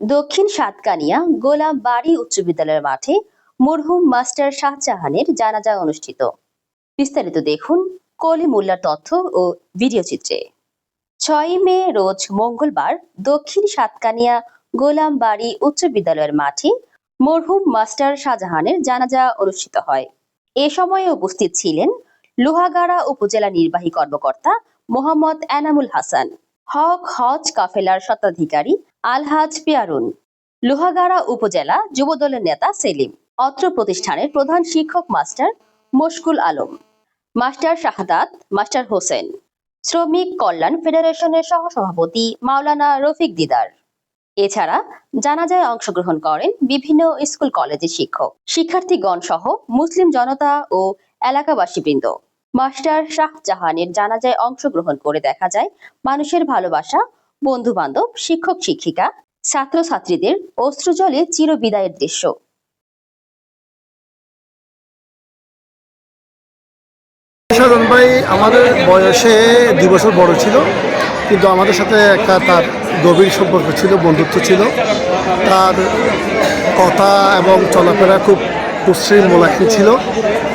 দক্ষিণ সাতকানিয়া গোলাম বাড়ি উচ্চ বিদ্যালয়ের মাঠে মরহুম মাস্টার শাহজাহানের জানাজা অনুষ্ঠিত। বিস্তারিত দেখুন কলি মোল্লার তথ্য ও ভিডিও চিত্রে। ছয় মে রোজ মঙ্গলবার দক্ষিণ সাতকানিয়া গোলাম বাড়ি উচ্চ বিদ্যালয়ের মাঠে মরহুম মাস্টার শাহজাহানের জানাজা অনুষ্ঠিত হয়। এ সময়ে উপস্থিত ছিলেন লোহাগাড়া উপজেলা নির্বাহী কর্মকর্তা মোহাম্মদ এনামুল হাসান, হক হজ কাফেলার স্বত্বাধিকারী আলহাজ পিয়ারুন, লোহাগাড়া উপজেলা যুবদলের নেতা সেলিম, অত্র প্রতিষ্ঠানের প্রধান শিক্ষক master Moshkul Alam, master Shahadat, master Hossain, শ্রমিক কল্যাণ ফেডারেশনের সহসভাপতি মাওলানা রফিক দিদার। এছাড়া জানাজায় অংশগ্রহণ করেন বিভিন্ন স্কুল কলেজের শিক্ষক, শিক্ষার্থীগণ সহ মুসলিম জনতা ও এলাকাবাসীবৃন্দ। মাস্টার শাহজাহানের জানাজায় অংশগ্রহণ করে দেখা যায় মানুষের ভালোবাসা বন্ধু বান্ধব শিক্ষক শিক্ষিকা, ছাত্রছাত্রীদের অশ্রুজলে চিরবিদায়ের দৃশ্য। সাধন ভাই, আমাদের বয়সে দুই বছর বড় ছিল, কিন্তু আমাদের সাথে একটা তার গভীর সম্পর্ক ছিল, বন্ধুত্ব ছিল। তার কথা এবং চলাফেরা খুব কুশ্রী মোলাকি ছিল,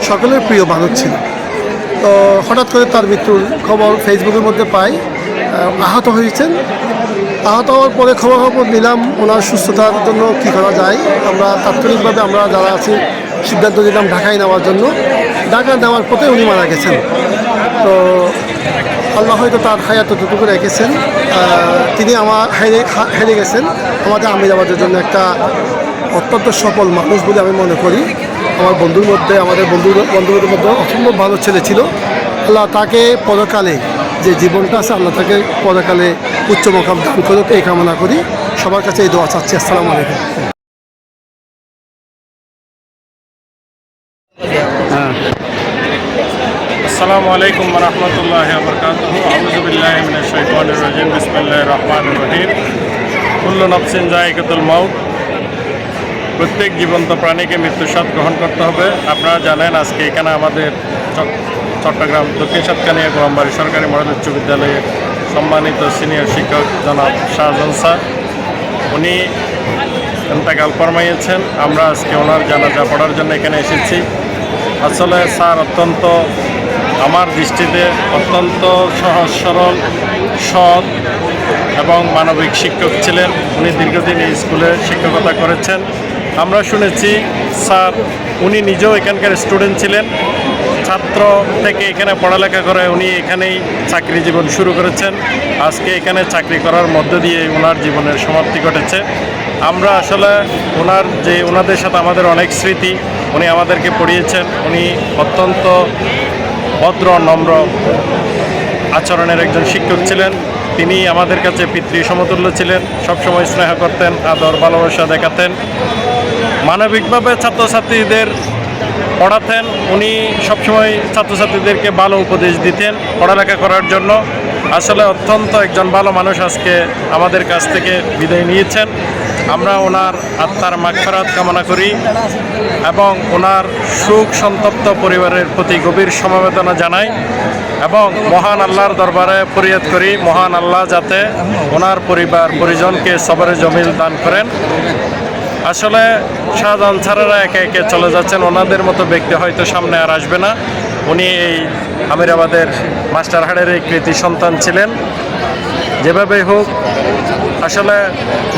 সকলের প্রিয় মানুষ ছিল। তো হঠাৎ করে তার মৃত্যুর খবর ফেসবুকের মধ্যে পাই আহত হয়েছেন। আহত হওয়ার পরে খবর খবর নিলাম ওনার সুস্থতার জন্য কী করা যায়। আমরা তাৎক্ষণিকভাবে আমরা যারা আছি, সিদ্ধান্ত নিলাম ঢাকায় নেওয়ার জন্য। ঢাকা নেওয়ার পথে উনি মারা গেছেন। তো আল্লাহ হয়তো তার হায়াত যতটুকু রেখেছেন তিনি আমার হেরে হেরে গেছেন। আমাদের আমিরাবাদের জন্য একটা অত্যন্ত সফল মানুষ বলে আমি মনে করি। আমার বন্ধুর মধ্যে, আমাদের বন্ধু বন্ধুদের মধ্যে অসম্ভব ভালো ছেলে ছিল। আল্লাহ তাকে পরকালে যে জীবনটা আছে, আল্লাহ তাকে পরকালে উচ্চ মকাম দান করুক, এই কামনা করি। সবার কাছে এই দোয়া চাচ্ছি। আসসালামু আলাইকুম। আসসালামু আলাইকুম রহমতুল্লাহ আউজুবিল্লাহ রহিম। নফসিন জায়গাতুল মাউত। প্রত্যেক জীবন্ত প্রাণীকে মৃত্যুর স্বাদ গ্রহণ করতে হবে। আপনারা জানেন আজকে এখানে আমাদের চট- চট্টগ্রাম দক্ষিণ সাতকানিয়া গোলামবাড়ি সরকারি মডেল উচ্চ বিদ্যালয়ের সম্মানিত সিনিয়র শিক্ষক জনাব শাহজাহান স্যার। উনি ইন্তেকাল ফরমাইয়েছেন। আমরা আজকে ওনার জানাজা পড়ার জন্য এখানে এসেছি। আসলে স্যার অত্যন্ত, আমার দৃষ্টিতে অত্যন্ত সহজ, সরল, সৎ এবং মানবিক শিক্ষক ছিলেন। উনি দীর্ঘদিন এই স্কুলে শিক্ষকতা করেছেন। আমরা শুনেছি, স্যার, উনি নিজেও এখানকার স্টুডেন্ট ছিলেন। ছাত্র থেকে এখানে পড়ালেখা করে উনি এখানেই চাকরি জীবন শুরু করেছেন। আজকে এখানে চাকরি করার মধ্য দিয়ে ওনার জীবনের সমাপ্তি ঘটেছে। আমরা আসলে ওনার যে ওনাদের সাথে আমাদের অনেক স্মৃতি, উনি আমাদেরকে পড়িয়েছেন। উনি অত্যন্ত ভদ্র, নম্র আচরণের একজন শিক্ষক ছিলেন। তিনি আমাদের কাছে পিতৃ সমতুল্য ছিলেন। সবসময় স্নেহ করতেন, আদর, ভালোবাসা দেখাতেন। মানবিকভাবে ছাত্রছাত্রীদের পড়াতেন। উনি সবসময় ছাত্রছাত্রীদেরকে ভালো উপদেশ দিতেন পড়ালেখা করার জন্য। আসলে অত্যন্ত একজন ভালো মানুষ আজকে আমাদের কাছ থেকে বিদায় নিয়েছেন। আমরা ওনার আত্মার মাগফেরাত কামনা করি এবং ওনার সুখ সন্তপ্ত পরিবারের প্রতি গভীর সমবেদনা জানাই এবং মহান আল্লাহর দরবারে ফরিয়াদ করি, মহান আল্লাহ যাতে ওনার পরিবার পরিজনকে সবরে জমিল দান করেন। আসলে শাহজাহান ছাড়ারা একে একে চলে যাচ্ছেন। ওনাদের মতো ব্যক্তি হয়তো সামনে আর আসবে না। উনি এই আমিরাবাদের মাস্টারহাটের এই কৃতি সন্তান ছিলেন। যেভাবে হোক, আসলে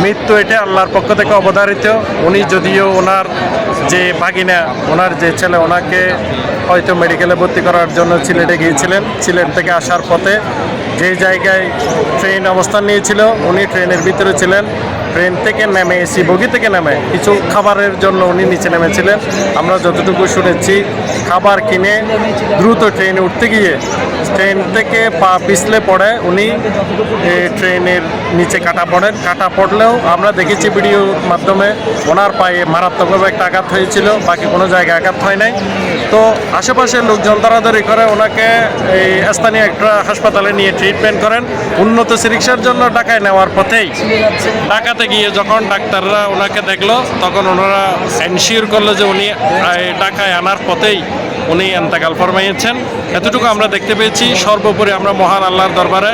মৃত্যু এটা আল্লাহর পক্ষ থেকে অবধারিত। উনি যদিও ওনার যে ভাগিনা, ওনার যে ছেলে, ওনাকে হয়তো মেডিকেলে ভর্তি করার জন্য সিলেটে গিয়েছিলেন। সিলেট থেকে আসার পথে যে জায়গায় ট্রেন অবস্থান নিয়েছিল, উনি ট্রেনের ভিতরে ছিলেন। ট্রেন থেকে নেমে এসি বগি থেকে নেমে, কিছু খাবারের জন্য উনি নিচে নেমেছিলেন। আমরা যতটুকু শুনেছি, খাবার কিনে দ্রুত ট্রেনে উঠতে গিয়ে, ট্রেন থেকে পা পিছলে পড়ে উনি ট্রেনের নিচে কাটা পড়েন। কাটা পড়লেও আমরা দেখেছি ভিডিওর মাধ্যমে ওনার পায়ে মারাত্মকভাবে একটা আঘাত হয়েছিল, বাকি কোনো জায়গায় আঘাত হয় নাই। তো আশেপাশের লোকজন তাড়াতাড়ি করে ওনাকে এই স্থানীয় একটা হাসপাতালে নিয়ে ট্রিটমেন্ট করেন। উন্নত চিকিৎসার জন্য ঢাকায় নেওয়ার পথেই। ঢাকাতে করতে গিয়ে যখন ডাক্তাররা ওনাকে দেখল, তখন ওনারা এনশিওর করল যে উনি ঢাকায় আনার পথেই উনি এন্তেকাল ফরমাইয়েছেন। এতটুকু আমরা দেখতে পেয়েছি। সর্বোপরি আমরা মহান আল্লাহর দরবারে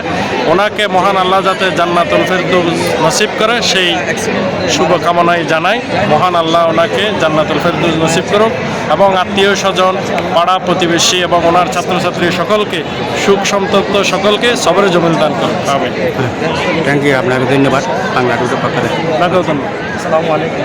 ওনাকে মহান আল্লাহ যাতে জান্নাতুল ফেরদৌস নসিব করে সেই শুভকামনাই জানাই। মহান আল্লাহ ওনাকে জান্নাতুল ফেরদৌস নসিব করুক এবং আত্মীয় স্বজন পাড়া প্রতিবেশী এবং ওনার ছাত্রছাত্রী সকলকে সুখ সন্তপ্ত সকলকে সবরে জমিন দান করুক। আমিন। থ্যাংক ইউ আপনাকে ধন্যবাদ। বাংলা টুটোর পক্ষ থেকে। আপনাকেও ধন্যবাদ। আসসালামু আলাইকুম